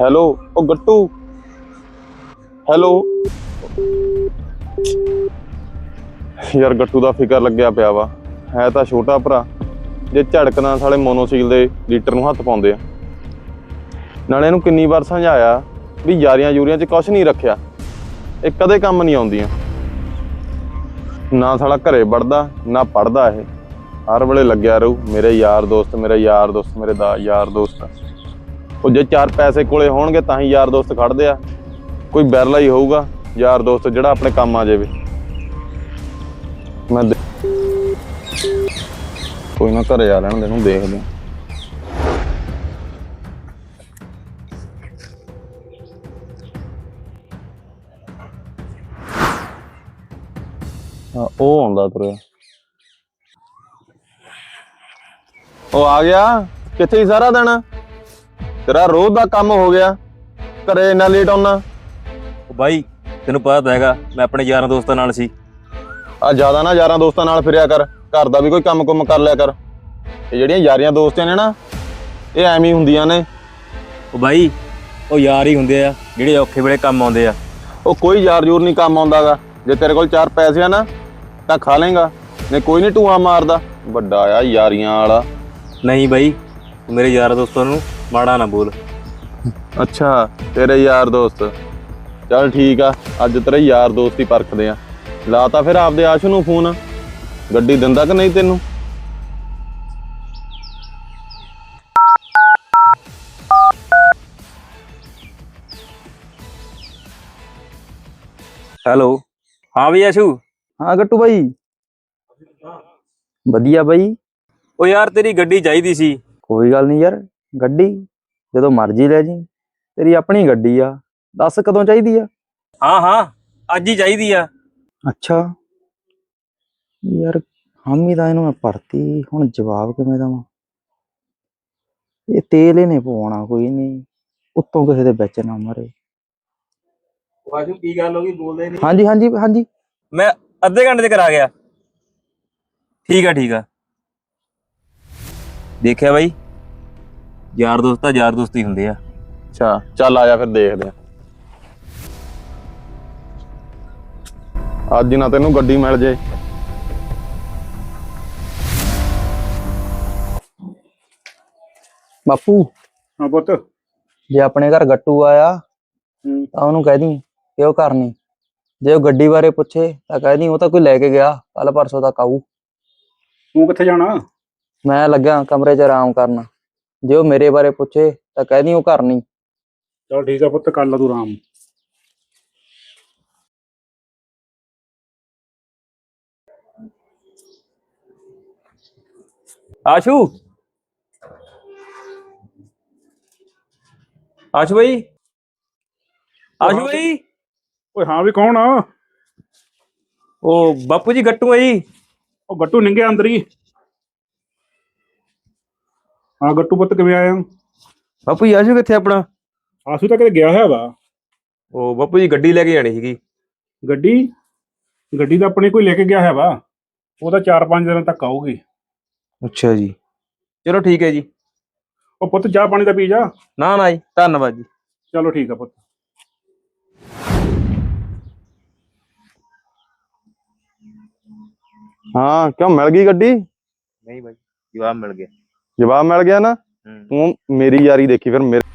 Hello ਉਹ ਗੱਟੂ। Hello. ਯਾਰ ਗੱਟੂ ਦਾ ਫਿਕਰ ਲੱਗਿਆ ਪਿਆ ਵਾ। ਹੈ ਤਾਂ ਛੋਟਾ ਭਰਾ। ਜੇ ਝੜਕਣਾ ਸਾਲੇ ਮੋਨੋਸੀਲ ਦੇ ਲੀਟਰ ਨੂੰ ਹੱਥ ਪਾਉਂਦੇ ਆ। ਨਾਲੇ ਇਹਨੂੰ ਕਿੰਨੀ ਵਾਰ ਸਮਝਾਇਆ ਵੀ ਯਾਰੀਆਂ ਯੂਰੀਆਂ 'ਚ ਕੁਝ ਨਹੀਂ ਰੱਖਿਆ। ਇਹ ਕਦੇ ਕੰਮ ਨਹੀਂ ਆਉਂਦੀਆਂ। ਨਾ ਸਾਲਾ ਘਰੇ ਵੜਦਾ, ਨਾ ਪੜਦਾ ਇਹ। ਹਰ ਵੇਲੇ ਲੱਗਿਆ ਰਹੂ, ਮੇਰੇ ਯਾਰ ਦੋਸਤ, ਮੇਰੇ ਯਾਰ ਦੋਸਤ, ਮੇਰੇ ਦਾ ਯਾਰ ਦੋਸਤ। ਉਹ ਜੇ ਚਾਰ ਪੈਸੇ ਕੋਲੇ ਹੋਣਗੇ ਤਾਂ ਹੀ ਯਾਰ ਦੋਸਤ ਖੜਦੇ ਆ। ਕੋਈ ਬੈਰਲਾ ਹੀ ਹੋਊਗਾ, ਯਾਰ ਦੋਸਤ ਜਿਹੜਾ ਆਪਣੇ ਕੰਮ ਆ ਜਾਵੇ। ਮੈਂ ਦੇ- ਕੋਈ ਨਾ ਘਰੇ ਆ ਲੈਣ ਦੇ ਨੂੰ ਦੇਖਦੇ ਆ। ਹਾਂ, ਉਹ ਆਉਂਦਾ ਤੁਰਿਆ। ਉਹ ਆ ਗਿਆ। ਕਿੱਥੇ ਸੀ ਸਾਰਾ ਦਿਨ? ਤੇਰਾ ਰੋਜ਼ ਦਾ ਕੰਮ ਹੋ ਗਿਆ। ਘਰੇ ਇੰਨਾ ਲੇਟ ਆਉਣਾ। ਉਹ ਬਾਈ ਤੈਨੂੰ ਪਤਾ ਤਾਂ ਹੈਗਾ ਮੈਂ ਆਪਣੇ ਯਾਰਾਂ ਦੋਸਤਾਂ ਨਾਲ ਸੀ। ਆ ਜ਼ਿਆਦਾ ਨਾ ਯਾਰਾਂ ਦੋਸਤਾਂ ਨਾਲ ਫਿਰਿਆ ਕਰ ਘਰ ਦਾ ਵੀ ਕੋਈ ਕੰਮ ਕੁੰਮ ਕਰ ਲਿਆ ਕਰ। ਇਹ ਜਿਹੜੀਆਂ ਯਾਰੀਆਂ ਦੋਸਤਾਂ ਨੇ ਨਾ ਇਹ ਐਵੇਂ ਹੀ ਹੁੰਦੀਆਂ ਨੇ। ਉਹ ਬਾਈ ਉਹ ਯਾਰ ਹੀ ਹੁੰਦੇ ਆ ਜਿਹੜੇ ਔਖੇ ਵੇਲੇ ਕੰਮ ਆਉਂਦੇ ਆ। ਉਹ ਕੋਈ ਯਾਰ ਜੂਰ ਨਹੀਂ ਕੰਮ ਆਉਂਦਾਗਾ ਜੇ ਤੇਰੇ ਕੋਲ ਚਾਰ ਪੈਸੇ ਆ ਨਾ ਤਾਂ ਖਾ ਲੇਗਾ ਨੇ ਕੋਈ ਨਹੀਂ ਟੂਆ ਮਾਰਦਾ। ਵੱਡਾ ਆ ਯਾਰੀਆਂ ਵਾਲਾ। ਨਹੀਂ ਬਾਈ ਮੇਰੇ ਯਾਰਾਂ ਦੋਸਤਾਂ ਨੂੰ ਮਾੜਾ ਨਾ ਬੋਲ। ਅੱਛਾ ਤੇਰੇ ਯਾਰ ਦੋਸਤ। ਚੱਲ ਠੀਕ ਆ ਅੱਜ ਤੇਰੇ ਯਾਰ ਦੋਸਤ ਹੀ ਪਰਖਦੇ ਆ। ਲਾ ਤਾਂ ਫਿਰ ਆਪਦੇ ਆਸ਼ੂ ਨੂੰ ਫੋਨ। ਗੱਡੀ ਦਿੰਦਾ ਕਿ ਨਹੀਂ ਤੈਨੂੰ? ਹੈਲੋ। ਹਾਂ ਬਈ ਅਸ਼ੂ ਹਾਂ ਗੱਟੂ ਬਾਈ। ਵਧੀਆ ਬਾਈ। ਉਹ ਯਾਰ ਤੇਰੀ ਗੱਡੀ ਚਾਹੀਦੀ ਸੀ। ਕੋਈ ਗੱਲ ਨਹੀਂ ਯਾਰ। ਗੱਡੀ? ਜਦੋਂ ਮਰਜ਼ੀ ਲੈ ਜੀ। ਤੇਰੀ ਆਪਣੀ ਗੱਡੀ ਆ। ਦੱਸ ਕਦੋਂ ਚਾਹੀਦੀ ਆ? ਹਾਂ ਹਾਂ। ਅੱਜ ਹੀ ਚਾਹੀਦੀ ਆ। ਅੱਛਾ। ਯਾਰ ਹਾਮੀ ਦਾ ਇਹਨੂੰ ਮੈਂ ਭਰਤੀ। ਹੁਣ ਜਵਾਬ ਕਿਵੇਂ ਦਵਾਂ? ਇਹ ਤੇਲ ਇਹਨੇ ਪਵਾਉਣਾ ਕੋਈ ਨਹੀਂ। ਉੱਤੋਂ ਕਿਸੇ ਦੇ ਵਿੱਚ ਨਾ ਮਰੇ। ਆਸ਼ੂ ਕੀ ਗੱਲ ਹੋ ਗਈ? ਬੋਲਦੇ ਨਹੀਂ। ਹਾਂਜੀ ਹਾਂਜੀ ਹਾਂਜੀ। ਮੈਂ ਅੱਧੇ ਘੰਟੇ ਤੱਕ ਆ ਗਿਆ। ਠੀਕ ਆ ਠੀਕ ਆ। ਦੇਖਿਆ ਬਾਈ? ਯਾਰ ਦੋਸਤ ਤਾਂ ਯਾਰ ਦੋਸਤ ਹੀ ਹੁੰਦੇ ਆ। ਅੱਛਾ ਚੱਲ ਆ ਜਾ ਫਿਰ ਦੇਖਦੇ ਆ। ਅੱਜ ਹੀ ਨਾ ਤੈਨੂੰ ਗੱਡੀ ਮਿਲ ਜੇ। ਬਾਪੂ ਹਾਂ ਪੁੱਤ। ਜੇ ਆਪਣੇ ਘਰ ਗੱਟੂ ਆਇਆ ਹੂੰ। ਤਾਂ ਉਹਨੂੰ ਕਹਿ ਦੀ ਕਿ ਉਹ ਘਰ ਨਹੀਂ। ਜੇ ਉਹ ਗੱਡੀ ਬਾਰੇ ਪੁੱਛੇ ਤਾਂ ਕਹਿ ਦੀ ਉਹ ਤਾਂ ਕੋਈ ਲੈ ਕੇ ਗਿਆ ਕੱਲ ਪਰਸੋਂ ਤੱਕ ਆਊ। ਤੂੰ ਕਿੱਥੇ ਜਾਣਾ? ਮੈਂ ਲੱਗਿਆ ਕਮਰੇ 'ਚ ਆਰਾਮ ਕਰਨ। ਜੇ ਉਹ ਮੇਰੇ ਬਾਰੇ ਪੁੱਛੇ ਤਾਂ ਕਹਿ ਦੀ ਉਹ ਘਰ ਨਹੀਂ। ਚਲ ਠੀਕ ਆ ਪੁੱਤ ਕਰ ਲਾ ਤੂੰ ਆਰਾਮ। ਆਸ਼ੂ? ਆਸ਼ੂ ਭਾਈ ਆਸ਼ੂ ਭਾਈ ਓਏ ਹਾਂ ਵੀ ਕੌਣ ਆ? ਉਹ ਬਾਪੂ ਜੀ ਗੱਟੂ ਆ ਜੀ। ਉਹ ਗੱਟੂ ਨਿੰਗਿਆ ਅੰਦਰ ਹੀ। ਹਾਂ ਗੱਟੂ ਪੁੱਤ ਕਿਵੇਂ ਆਇਆ? ਬਾਪੂ ਜੀ ਆਸ਼ੂ ਕਿੱਥੇ ਆਪਣਾ? ਆਸੂ ਤਾਂ ਕਿਤੇ ਗਿਆ ਹੋਇਆ ਵਾ। ਉਹ ਬਾਪੂ ਜੀ ਗੱਡੀ ਲੈ ਕੇ ਜਾਣੀ ਸੀਗੀ। ਗੱਡੀ? ਗੱਡੀ ਤਾਂ ਆਪਣੀ ਕੋਈ ਲੈ ਕੇ ਗਿਆ ਹੈ ਵਾ। ਉਹ ਤਾਂ 4-5 ਦਿਨਾਂ ਤੱਕ ਆਊਗੀ। ਅੱਛਾ ਜੀ। ਚਲੋ ਠੀਕ ਹੈ ਜੀ। ਉਹ ਪੁੱਤ ਚਾਹ ਪਾਣੀ ਦਾ ਪੀ ਜਾ। ਨਾ ਨਾ ਜੀ ਧੰਨਵਾਦ ਜੀ। ਚਲੋ ਠੀਕ ਆ ਪੁੱਤ। ਹਾਂ ਕਿਉਂ ਮਿਲ ਗਈ ਗੱਡੀ? ਨਹੀਂ ਬਾਈ ਜਵਾਬ ਮਿਲ ਗਿਆ। ਜਵਾਬ ਮਿਲ ਗਿਆ ਨਾ? ਤੂੰ ਮੇਰੀ ਯਾਰੀ ਦੇਖੀ ਫਿਰ ਮੇਰੇ